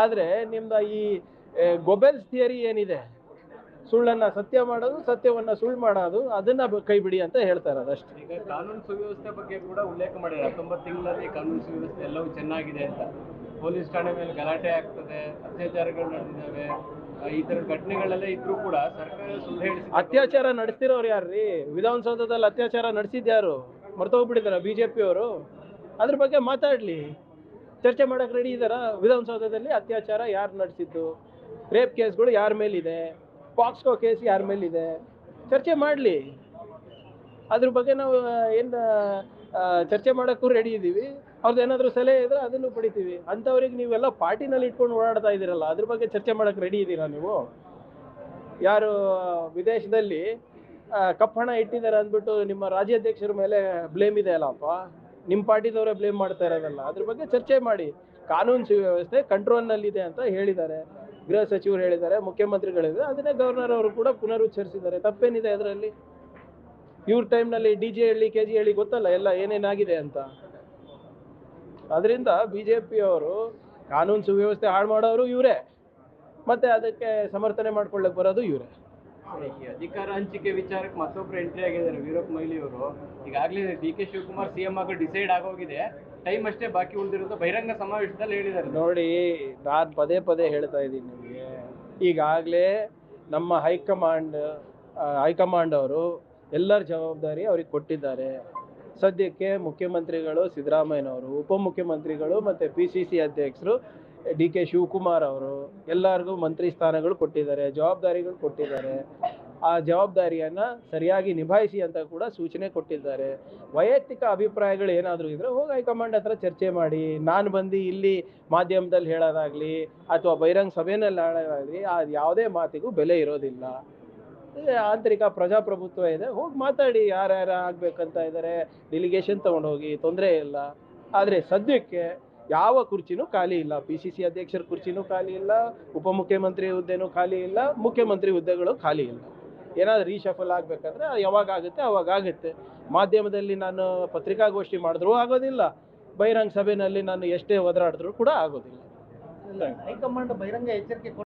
ಆದರೆ ನಿಮ್ದು ಈ ಗೊಬೆಲ್ಸ್ ಥಿಯರಿ ಏನಿದೆ? ಸುಳ್ಳನ್ನ ಸತ್ಯ ಮಾಡೋದು ಸತ್ಯವನ್ನ ಸುಳ್ಳು ಮಾಡೋದು ಅದನ್ನ ಕೈ ಬಿಡಿ ಅಂತ ಹೇಳ್ತಾ ಇರೋದು ಅಷ್ಟೇ. ಈಗ ಕಾನೂನು ಸುವ್ಯವಸ್ಥೆ ಬಗ್ಗೆ ಕೂಡ ಉಲ್ಲೇಖ ಮಾಡಿದ್ದಾರೆ. ಹತ್ತೊಂಬತ್ತು ತಿಂಗಳಲ್ಲಿ ಕಾನೂನು ಸುವ್ಯವಸ್ಥೆ ಎಲ್ಲವೂ ಚೆನ್ನಾಗಿದೆ ಅಂತ. ಪೊಲೀಸ್ ಠಾಣೆ ಮೇಲೆ ಗಲಾಟೆ ಆಗ್ತದೆ ಅತ್ಯಾಚಾರಗಳು ನಡೆದಿದ್ದಾವೆ. ಈ ತರ ಘಟನೆಗಳೆಲ್ಲ ಇದ್ರೂ ಕೂಡ ಸರ್ಕಾರ ಸುಳ್ಳು ಹೇಳಿ ಅತ್ಯಾಚಾರ ನಡೆಸ್ತಿರೋರು ಯಾರ್ರಿ? ವಿಧಾನಸೌಧದಲ್ಲಿ ಅತ್ಯಾಚಾರ ನಡೆಸಿದ್ಯಾರು? ಮರ್ತೋಗ್ಬಿಟ್ಟಿದಾರ ಬಿ ಜೆ ಪಿಯವರು ಅದ್ರ ಬಗ್ಗೆ ಮಾತಾಡ್ಲಿ. ಚರ್ಚೆ ಮಾಡಕ್ ರೆಡಿ ಇದಾರ ವಿಧಾನಸೌಧದಲ್ಲಿ ಅತ್ಯಾಚಾರ ಯಾರು ನಡೆಸಿದ್ದು? ರೇಪ್ ಕೇಸ್ಗಳು ಯಾರ ಮೇಲಿದೆ? ಪಾಕ್ಸ್ಕೋ ಕೇಸ್ ಯಾರ ಮೇಲಿದೆ? ಚರ್ಚೆ ಮಾಡಲಿ. ಅದ್ರ ಬಗ್ಗೆ ನಾವು ಏನು ಚರ್ಚೆ ಮಾಡೋಕ್ಕೂ ರೆಡಿ ಇದ್ದೀವಿ. ಅವ್ರದ್ದು ಏನಾದರೂ ಸಲಹೆ ಇದ್ರೆ ಅದನ್ನು ಪಡಿತೀವಿ. ಅಂಥವ್ರಿಗೆ ನೀವೆಲ್ಲ ಪಾರ್ಟಿನಲ್ಲಿ ಇಟ್ಕೊಂಡು ಓಡಾಡ್ತಾ ಇದ್ದೀರಲ್ಲ, ಅದ್ರ ಬಗ್ಗೆ ಚರ್ಚೆ ಮಾಡೋಕ್ಕೆ ರೆಡಿ ಇದ್ದೀರಾ ನೀವು? ಯಾರು ವಿದೇಶದಲ್ಲಿ ಕಪ್ಪಣ ಇಟ್ಟಿದ್ದಾರೆ ಅಂದ್ಬಿಟ್ಟು ನಿಮ್ಮ ರಾಜ್ಯಾಧ್ಯಕ್ಷರ ಮೇಲೆ ಬ್ಲೇಮ್ ಇದೆ ಅಲ್ಲಪ್ಪ? ನಿಮ್ಮ ಪಾರ್ಟಿದವರೇ ಬ್ಲೇಮ್ ಮಾಡ್ತಾ ಇರೋದಲ್ಲ ಅದ್ರ ಬಗ್ಗೆ ಚರ್ಚೆ ಮಾಡಿ. ಕಾನೂನು ಸುವ್ಯವಸ್ಥೆ ಕಂಟ್ರೋಲ್ನಲ್ಲಿದೆ ಅಂತ ಹೇಳಿದ್ದಾರೆ. ಗೃಹ ಸಚಿವರು ಹೇಳಿದ್ದಾರೆ, ಮುಖ್ಯಮಂತ್ರಿಗಳಿದೆ. ಅದನ್ನೇ ಗವರ್ನರ್ ಅವರು ಕೂಡ ಪುನರುಚ್ಚರಿಸಿದ್ದಾರೆ. ತಪ್ಪೇನಿದೆ ಅದರಲ್ಲಿ? ಇವ್ರ ಟೈಮ್ನಲ್ಲಿ ಡಿ ಜೆ ಹೇಳಿ ಕೆ ಜಿ ಹೇಳಿ ಗೊತ್ತಲ್ಲ, ಎಲ್ಲ ಏನೇನಾಗಿದೆ ಅಂತ. ಅದರಿಂದ ಬಿ ಜೆ ಪಿಯವರು ಕಾನೂನು ಸುವ್ಯವಸ್ಥೆ ಹಾಳು ಮಾಡೋರು ಇವರೇ. ಮತ್ತೆ ಅದಕ್ಕೆ ಸಮರ್ಥನೆ ಮಾಡ್ಕೊಳ್ಳಕ್ಕೆ ಬರೋದು ಇವರೇ. ಈ ಅಧಿಕಾರ ಹಂಚಿಕೆ ವಿಚಾರಕ್ಕೆ ಮತ್ತೊಬ್ರು ಎಂಟ್ರಿ ಆಗಿದ್ದಾರೆ, ವೀರಪ್ಪ ಮೊಯ್ಲಿಯವರು ಈಗಾಗಲೇ ಡಿ ಕೆ ಶಿವಕುಮಾರ್ ಸಿಎಂ ಆಗಿ ಡಿಸೈಡ್ ಆಗೋಗಿದೆ. ಟೈಮ್ ಅಷ್ಟೇ ಬಾಕಿ ಉಳಿದಿರೋದು. ಬಹಿರಂಗ ಸಮಾವೇಶದಲ್ಲಿ ಹೇಳಿದ್ದಾರೆ. ನೋಡಿ, ನಾನು ಪದೇ ಪದೇ ಹೇಳ್ತಾ ಇದ್ದೀನಿ ನಿಮಗೆ. ಈಗಾಗಲೇ ನಮ್ಮ ಹೈಕಮಾಂಡ್ ಹೈಕಮಾಂಡ್ ಅವರು ಎಲ್ಲರ ಜವಾಬ್ದಾರಿ ಅವ್ರಿಗೆ ಕೊಟ್ಟಿದ್ದಾರೆ. ಸದ್ಯಕ್ಕೆ ಮುಖ್ಯಮಂತ್ರಿಗಳು ಸಿದ್ದರಾಮಯ್ಯನವರು, ಉಪಮುಖ್ಯಮಂತ್ರಿಗಳು ಮತ್ತು ಪಿ ಸಿ ಸಿ ಅಧ್ಯಕ್ಷರು ಡಿ ಕೆ ಶಿವಕುಮಾರ್ ಅವರು ಎಲ್ಲರಿಗೂ ಮಂತ್ರಿ ಸ್ಥಾನಗಳು ಕೊಟ್ಟಿದ್ದಾರೆ, ಜವಾಬ್ದಾರಿಗಳು ಕೊಟ್ಟಿದ್ದಾರೆ. ಆ ಜವಾಬ್ದಾರಿಯನ್ನು ಸರಿಯಾಗಿ ನಿಭಾಯಿಸಿ ಅಂತ ಕೂಡ ಸೂಚನೆ ಕೊಟ್ಟಿದ್ದಾರೆ. ವೈಯಕ್ತಿಕ ಅಭಿಪ್ರಾಯಗಳು ಏನಾದರೂ ಇದ್ರೆ ಹೋಗಿ ಹೈಕಮಾಂಡ್ ಹತ್ರ ಚರ್ಚೆ ಮಾಡಿ, ನಾನು ಬಂದು ಇಲ್ಲಿ ಮಾಧ್ಯಮದಲ್ಲಿ ಹೇಳೋದಾಗ್ಲಿ ಅಥವಾ ಬಹಿರಂಗ ಸಭೆಯಲ್ಲಿ ಹೇಳೋದಾಗ್ಲಿ ಅದು ಯಾವುದೇ ಮಾತಿಗೂ ಬೆಲೆ ಇರೋದಿಲ್ಲ. ಆಂತರಿಕ ಪ್ರಜಾಪ್ರಭುತ್ವ ಇದೆ, ಹೋಗಿ ಮಾತಾಡಿ ಯಾರ್ಯಾರು ಆಗ್ಬೇಕಂತ ಇದ್ದಾರೆ. ಡೆಲಿಗೇಷನ್ ತಗೊಂಡೋಗಿ ತೊಂದರೆ ಇಲ್ಲ. ಆದರೆ ಸದ್ಯಕ್ಕೆ ಯಾವ ಕುರ್ಚಿನೂ ಖಾಲಿ ಇಲ್ಲ. ಪಿ ಸಿ ಸಿ ಅಧ್ಯಕ್ಷರ ಕುರ್ಚಿನೂ ಖಾಲಿ ಇಲ್ಲ. ಉಪಮುಖ್ಯಮಂತ್ರಿ ಹುದ್ದೆನೂ ಖಾಲಿ ಇಲ್ಲ. ಮುಖ್ಯಮಂತ್ರಿ ಹುದ್ದೆಗಳು ಖಾಲಿ ಇಲ್ಲ. ಏನಾದ್ರು ರೀಶಫಲ್ ಆಗಬೇಕಂದ್ರೆ ಯಾವಾಗ ಆಗುತ್ತೆ ಅವಾಗ ಆಗುತ್ತೆ. ಮಾಧ್ಯಮದಲ್ಲಿ ನಾನು ಪತ್ರಿಕಾಗೋಷ್ಠಿ ಮಾಡಿದ್ರೂ ಆಗೋದಿಲ್ಲ. ಬಹಿರಂಗ ಸಭೆಯಲ್ಲಿ ನಾನು ಎಷ್ಟೇ ಒದರಾಡಿದ್ರು ಕೂಡ ಆಗೋದಿಲ್ಲ. ಹೈಕಮಾಂಡ್ ಬಹಿರಂಗ ಎಚ್ಚರಿಕೆ